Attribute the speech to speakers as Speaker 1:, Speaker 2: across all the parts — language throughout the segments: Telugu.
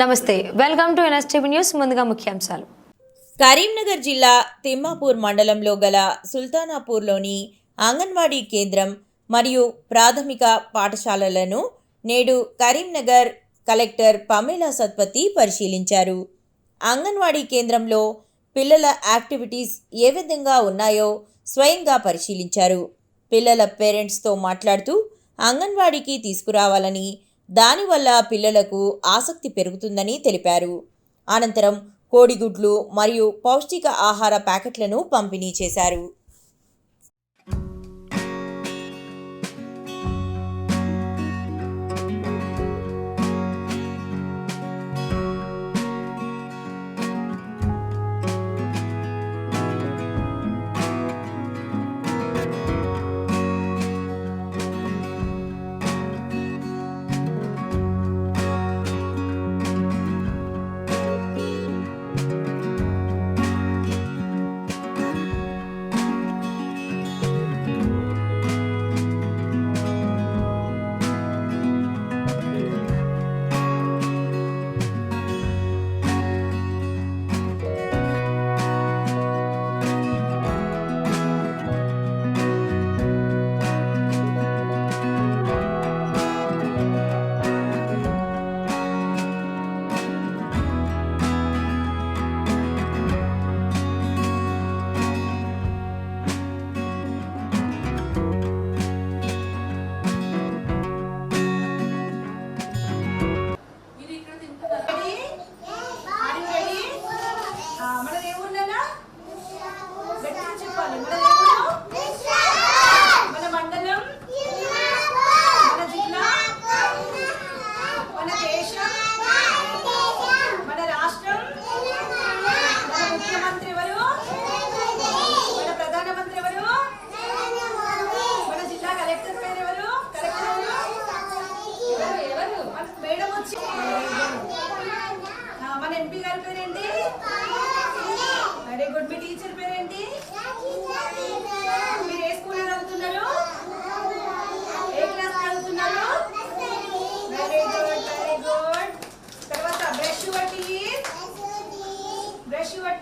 Speaker 1: నమస్తే వెల్కమ్ టు ఎన్ఎస్టీవీ న్యూస్ ముందుగా ముఖ్యాంశాలు.
Speaker 2: కరీంనగర్ జిల్లా తిమ్మాపూర్ మండలంలో గల సుల్తానాపూర్లోని అంగన్వాడీ కేంద్రం మరియు ప్రాథమిక పాఠశాలలను నేడు కరీంనగర్ కలెక్టర్ పమేలా సత్పతి పరిశీలించారు. అంగన్వాడీ కేంద్రంలో పిల్లల యాక్టివిటీస్ ఏ విధంగా ఉన్నాయో స్వయంగా పరిశీలించారు. పిల్లల పేరెంట్స్తో మాట్లాడుతూ అంగన్వాడీకి తీసుకురావాలని దానివల్ల పిల్లలకు ఆసక్తి పెరుగుతుందని తెలిపారు. అనంతరం కోడిగుడ్లు మరియు పౌష్టిక ఆహార ప్యాకెట్లను పంపిణీ చేశారు.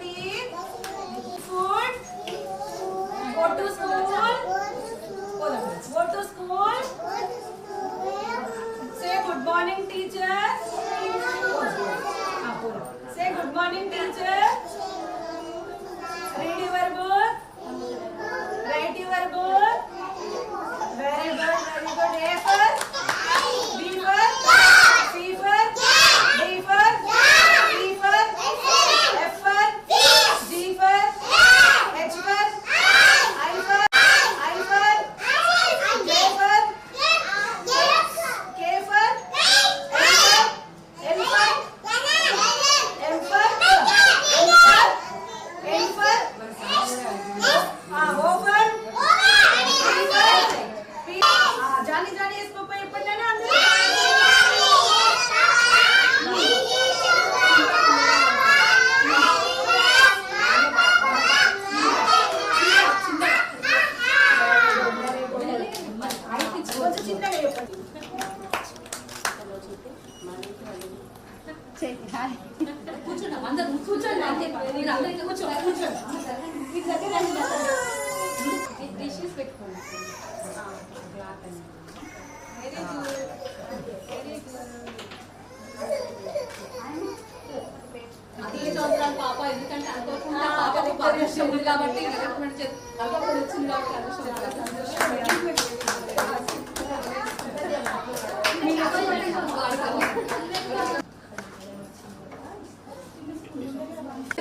Speaker 3: deep. Food. Go to school.
Speaker 4: కూర్చున్నాం అందరూ కూర్చోండి అంతే మీరు అందరికీ కూర్చోండి కూర్చోండి డిషెస్ పెట్టుకోండి వెరీ గుడ్ వెరీ అదే చదువుతాను పాప ఎందుకంటే అనుకోకుండా పాపకు పర్మిషన్ ఉంది కాబట్టి రికమెండ్ చేసి అప్పుడు వచ్చింది కాబట్టి అనుకోలేదు